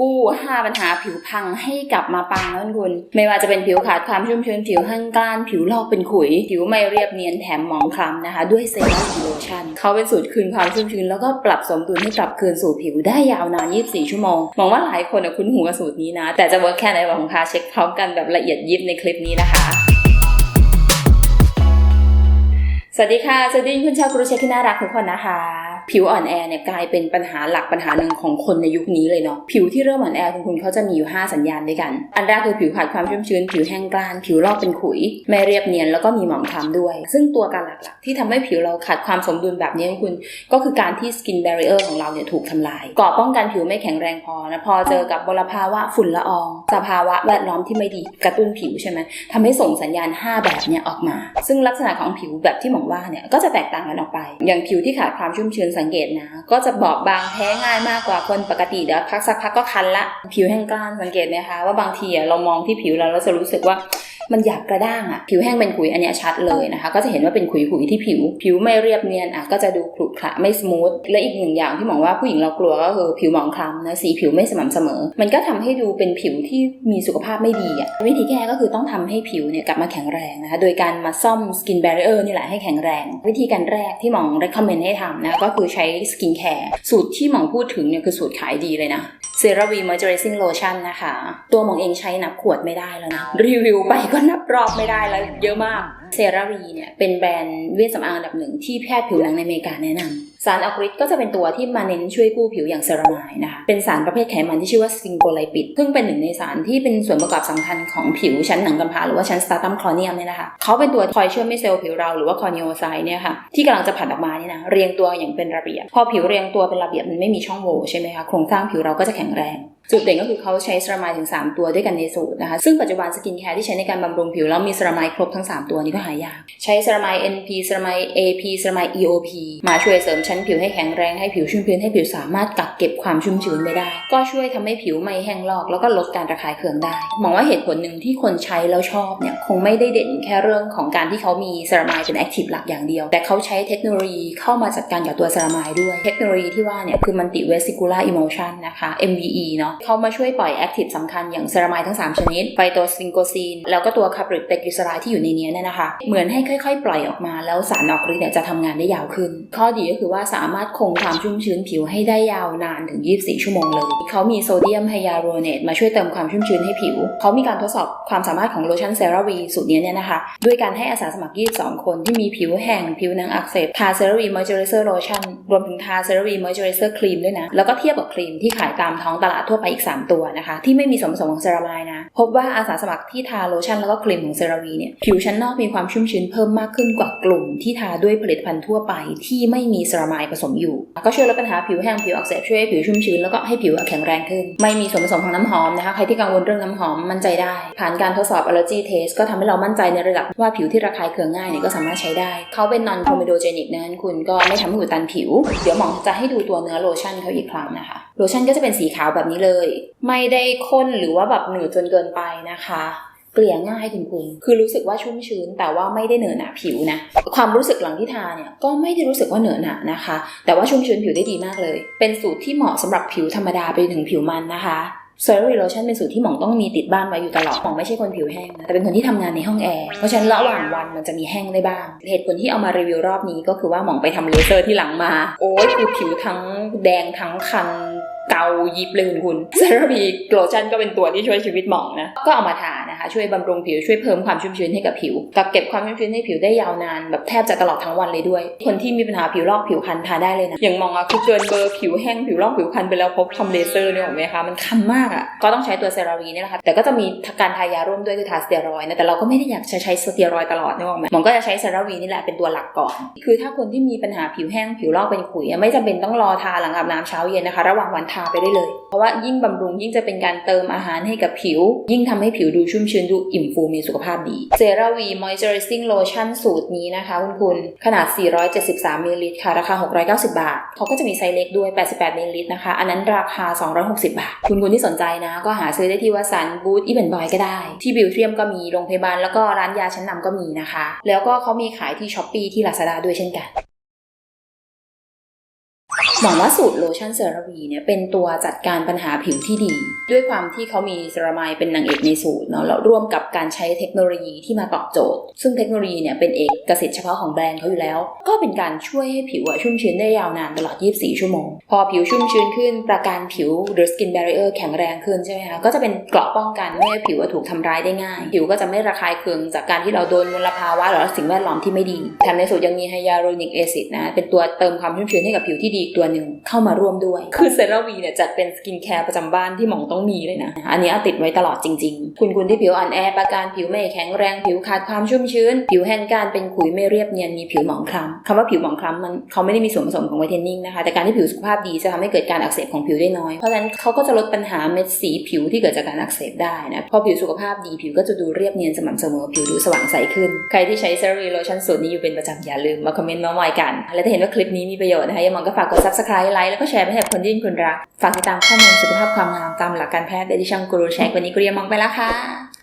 กู้5ปัญหาผิวพังให้กลับมาปังนะคุณ ไม่ว่าจะเป็นผิวขาดความชุ่มชื้นผิวแห้งกร้าน ผิวลอกเป็นขุย ผิวไม่เรียบเนียนแถมหมองคล้ำนะคะ ด้วยเซรั่มโลชั่นเขาเป็นสูตรคืนความชุ่มชื้นแล้วก็ปรับสมดุลให้กลับคืนสู่ผิวได้ยาวนาน 24 ชั่วโมง มองว่าหลายคนคุ้นหูกับสูตรนี้นะ แต่จะเวิร์กแค่ไหนบอกคุณพาเช็คพร้อมกันแบบละเอียดยิบในคลิปนี้นะคะสวัสดีค่ะ สวัสดีคุณชาวกรุเชคที่น่ารักทุกคนนะคะ ผิวอ่อนแอเนี่ยกลายเป็นปัญหาหลักปัญหาหนึ่งของคนในยุคนี้เลยเนาะผิวที่เริ่มอ่อนแอคุณคุณเขาจะมีอยู่ 5 สัญญาณด้วยกัน อันแรกคือผิวขาดความชุ่มชื้น ผิวแห้งกร้าน ผิวลอกเป็นขุย ไม่เรียบเนียนแล้วก็มีหมองคล้ำด้วย ซึ่งตัวการหลักๆ ที่ทำให้ผิวเราขาดความสมดุลแบบนี้คุณก็คือการที่ skin barrier ของเราเนี่ยถูกทำลายกราะป้องกันผิวไม่แข็งแรงพอนะพอเจอกับมลภาวะฝุ่นละออง สภาวะแวดล้อมที่ไม่ดีกระตุ้นผิวใช่ไหมทำให้ส่งสัญญาณ 5 แบบเนี่ยออกมา ซึ่งลักษณะของผิวแบบที่หมองว่าเนี่ยก็จะแตกต่างกันออกไป อย่างผิวที่ขาดความชุ่มชื้นสังเกตนะ ก็จะบอบบางแพ้ง่ายมากกว่าคนปกติเดี๋ยวพักสักพักก็คันละ ผิวแห้งกร้านสังเกตไหมคะว่าบางทีอะเรามองที่ผิวเราเราจะรู้สึกว่า มันหยาบกระด้างอะผิวแห้งเป็นขุยอันนี้ชัดเลยนะคะ ก็จะเห็นว่าเป็นขุยขุยๆที่ผิว ผิวไม่เรียบเนียนอะก็จะดูขรุขระไม่สมูทและอีกหนึ่งอย่างที่หมองว่าผู้หญิงเรากลัวก็คือผิวหมองคล้ำนะสีผิวไม่สม่ำเสมอ มันก็ทำให้ดูเป็นผิวที่มีสุขภาพไม่ดีอะวิธีแก้ก็คือต้องทำให้ผิวเนี่ยกลับมาแข็งแรงนะคะโดยการมาซ่อมสกินแบร r เออร์นี่แหละให้แข็งแรง วิธีการแรกที่หมอง recommend ให้ทำนะก็คือใช้สกินแคร์สูตรที่หมองพูดถึงเนี่ยคือสูตรขายดีเลยนะ เซราวีมอยเจอไรซิ่งโลชั่นนะคะ ตัวหมองเองใช้นับขวดไม่ได้แล้วนะ รีวิวไปก็นับรอบไม่ได้แล้วเยอะมาก เซราวีเนี่ยเป็นแบรนด์เวชสำอางอันดับหนึ่งที่แพทย์ผิวหนังในอเมริกาแนะนำสารออกฤทธิ์ก็จะเป็นตัวที่มาเน้นช่วยกู้ผิวอย่างเซรามายนะคะ เป็นสารประเภทไขมันที่ชื่อว่าสฟิงโกไลปิด ซึ่งเป็นหนึ่งในสารที่เป็นส่วนประกอบสำคัญของผิวชั้นหนังกำพร้าหรือว่าชั้นสตาตัมคลอเนียมเนี่ยนะคะ เขาเป็นตัวคอยเชื่อมให้เซลล์ผิวเราหรือว่าคอนิโอไซต์เนี่ยค่ะที่กำลังจะผลัดออกมานี่นะเรียงตัวอย่างเป็นระเบียบ พอผิวเรียงตัวเป็นระเบียบมันไม่มีช่องโหว่ใช่ไหมคะโครงสร้างผิวเราก็จะแข็งแรง จุดเด่นก็คือเขาใช้เซรามายถึง 3 ตัวด้วยกันในสูตรนะคะ ซึ่งปัจจุบันสกินแคร์ที่ใช้ในการบำรุงผิว แล้วมีเซรามายครบทั้ง 3 ตัวนี้ก็หายาก ใช้เซรามาย NP เซรามาย AP เซรามาย EOP มาช่วยเสริมชั้นผิวให้แข็งแรงให้ผิวชุ่มชื้นให้ผิวสามารถกักเก็บความชุ่มชื้นไว้ได้ ก็ช่วยทำให้ผิวไม่แห้งลอกแล้วก็ลดการระคายเคืองได้มองว่าเหตุผลหนึ่งที่คนใช้แล้วชอบเนี่ยคงไม่ได้เด่นแค่เรื่องของการที่เขามีเซรามายเป็นแอคทีฟหลักอย่างเดียว แต่เขาใช้เทคโนโลยีเข้ามาจัดการกับตัวเซรามายด้วย เทคโนโลยีที่ว่าเนี่ยคือ multi vesicular emulsion นะคะ MVE เนาะเขามาช่วยปล่อยแอคทีฟสำคัญอย่างเซรามายทั้ง 3 ชนิดไฟโตสิงโกซีน แล้วก็ตัวคาร์บริกเปกลิสไรที่อยู่ในนี้เนี่ยนะคะ เหมือนให้ค่อยๆ ปล่อยออกมาแล้วสารออกฤทธิ์เนี่ยจะทำงานได้ยาวขึ้น ข้อดีก็คือว่าสามารถคงความชุ่มชื้นผิวให้ได้ยาวนานถึง 24 ชั่วโมงเลย เขามีโซเดียมไฮยาลูรเนตมาช่วยเติมความชุ่มชื้นให้ผิว เขามีการทดสอบความสามารถของโลชั่นเซราวีสูตรนี้เนี่ยนะคะ ด้วยการให้อาสาสมัคร 22 คนที่มีผิวแห้งผิวหนังอักเสบทาเซราวีมอยเจอไรเซอร์โลชั่นรวมถึงทาเซราวีมอยเจอไรเซอร์ครีมด้วยนะ แล้วก็เทียบกับครีมที่ขายตามท้องตลาดทั่วไปอีก 3 ตัวนะคะ ที่ไม่มีส่วนผสมของเซรามายนะ พบว่าอาสาสมัครที่ทาโลชั่นแล้วก็ครีมของเซราวีเนี่ยผิวชั้นนอกมีความชุ่มชื้นเพิ่มมากขึ้นกว่ากลุ่มที่ทาด้วยผลิตภัณฑ์ทั่วไปที่ไม่มีเซรามายผสมอยู่ ก็ช่วยลดปัญหาผิวแห้งผิวอักเสบช่วยให้ผิวชุ่มชื้นแล้วก็ให้ผิวแข็งแรงขึ้น ไม่มีส่วนผสมของน้ำหอมนะคะใครที่กังวลเรื่องน้ำหอมมั่นใจได้ ผ่านการทดสอบ allergy test ก็ทำให้เรามั่นใจในระดับว่าผิวที่ระคายเคืองง่ายเนี่ยก็สามารถใช้ได้เขาเป็น non comedogenic นั้นคุณก็ไม่ทำให้อุดตันผิว เดี๋ยวหมอจะให้ดูตัวเนื้อโลชั่นเขาอีกครั้งนะคะโลชั่นก็จะเป็นสีขาวแบบนี้เลย ไม่ได้ข้นหรือว่าแบบหนืดจนเกินไปนะคะเกลี่ยง่ายคุณคุณคือรู้สึกว่าชุ่มชื้น แต่ว่าไม่ได้เหนอะหนาผิวนะ ความรู้สึกหลังที่ทาเนี่ยก็ไม่ได้รู้สึกว่าเหนอะหนานะคะ แต่ว่าชุ่มชื้นผิวได้ดีมากเลย เป็นสูตรที่เหมาะสำหรับผิวธรรมดาไปถึงผิวมันนะคะ เซรั่มโลชั่นเป็นสูตรที่หมองต้องมีติดบ้านไว้อยู่ตลอด หมองไม่ใช่คนผิวแห้งนะ แต่เป็นคนที่ทำงานในห้องแอร์ เพราะฉะนั้นระหว่างวันมันจะมีแห้งได้บ้าง เหตุผลที่เอามารีวิวรอบนี้ก็คือว่าหมองไปทำเลเซอร์ที่หลังมา โอ้ยคือผิวทั้งแดงทั้งคัน เกายิบเลยคุณคุณเซรั่มโลชั่นก็เป็นตัวที่ช่วยชีวิตหมองนะ ก็เอามาทานะคะ ช่วยบำรุงผิวช่วยเพิ่มความชุ่มชื้นให้กับผิวกักเก็บความชุ่มชื้นให้ผิวได้ยาวนานแบบแทบจะตลอดทั้งวันเลยด้วย คนที่มีปัญหาผิวลอกผิวคันทาได้เลยนะ อย่างมองอะคือเกินเบอร์ผิวแห้งผิวลอกผิวคันไปแล้วพบทำเลเซอร์เนี่ยหรอกไหมคะมันคันมากอะก็ต้องใช้ตัวเซราวีนี่แหละค่ะแต่ก็จะมีการทายาร่วมด้วยคือทาสเตียรอยนะแต่เราก็ไม่ได้อยากจะใช้สเตียรอยตลอดนึกออกไหมหมองก็จะใช้เซราวีนี่แหละเป็นตัวหลักก่อน คือถ้าคนที่มีปัญหาผิวแห้งผิวลอกเป็นขุยไม่จำเป็นต้องรอทาหลังอาบน้ำเช้าเย็นนะคะ ระหว่างวันทาไปได้เลย เพราะว่ายิ่งบำรุงยิ่งจะเป็นการเติมอาหารให้กับผิว ยิ่งทำให้ผิวดูชุ่มชื้นดูอิ่มฟูมีสุขภาพดีเซราวีมอยเจอไรซิ่งโลชั่นสูตรนี้นะคะคุณคุณขนาด 473มิลลิลิตรค่ะ ราคา 690 บาท เขาก็จะมีไซส์เล็กด้วย 88มิลลิลิตรนะคะ อันนั้นราคา 260 บาท คุณคุณที่สนใจนะ ก็หาซื้อได้ที่วัสันบูธอีเวนต์บอยก็ได้ ที่บิวเทียมก็มีโรงพยาบาลแล้วก็ร้านยาชั้นนำก็มีนะคะ แล้วก็เขามีขายที่ช้อปปีที่ลาซาด้าด้วยเช่นกัน หวังว่าสูตรโลชั่นเซราวีเนี่ยเป็นตัวจัดการปัญหาผิวที่ดี ด้วยความที่เขามีเซรามายเป็นนางเอกในสูตรเนาะแล้วร่วมกับการใช้เทคโนโลยีที่มาตอบโจทย์ ซึ่งเทคโนโลยีเนี่ยเป็นเอกสิทธิ์เฉพาะของแบรนด์เขาอยู่แล้ว ก็เป็นการช่วยให้ผิวอะชุ่มชื้นได้ยาวนานตลอด 24 ชั่วโมง พอผิวชุ่มชื้นขึ้น ประการผิวหรือ skin barrier แข็งแรงขึ้นใช่ไหมคะก็จะเป็นเกราะป้องกันไม่ให้ผิวอะถูกทำร้ายได้ง่าย ผิวก็จะไม่ระคายเคืองจากการที่เราโดนมลภาวะหรือสิ่งแวดล้อมที่ไม่ดีแถมในสูตรยังมีไฮยาลูรอนิกแอซิดนะเป็นตัวเติมความชุ่มชื้นให้กับผิวที่ดีอีกตัวหนึ่งเข้ามาร่วมด้วย คือเซราวีเนี่ยจัดเป็นสกินแคร์ประจำบ้านที่หมองต้องมีเลยนะ อันนี้เอาติดไว้ตลอดจริงๆ คุณคุณที่ผิวอ่อนแอประการผิวไม่แข็งแรงผิวขาดความชุ่มชื้น ผิวแห้งการเป็นขุยไม่เรียบเนียนมีผิวหมองคล้ำคำว่าผิวหมองคล้ำมันเขาไม่ได้มีส่วนผสมของไวท์เทนนิ่งนะคะแต่การที่ผิวสุขภาพดีจะทำให้เกิดการอักเสบของผิวได้น้อยเพราะฉะนั้นเขาก็จะลดปัญหาเม็ดสีผิวที่เกิดจากการอักเสบได้นะพอผิวสุขภาพดีผิวก็จะดูเรียบเนียนสม่ำเสมอผิวดูสว่างใสขึ้น ใครที่ใช้เซรั่มโลชั่นสูตรนี้อยู่เป็นประจำอย่าลืมมาคอมเมนต์มาหมอยกัน และถ้าเห็นว่าคลิปนี้มีประโยชน์นะคะอย่ามองก็ฝากกด subscribe ไลค์แล้วก็แชร์ไปให้คนที่คุณรัก ฝากติดตามข้อมูลสุขภาพความงามตามหลักการแพทย์ได้ที่ช่องกูรูแชกวันนี้กูเรียมองไปแล้วค่ะ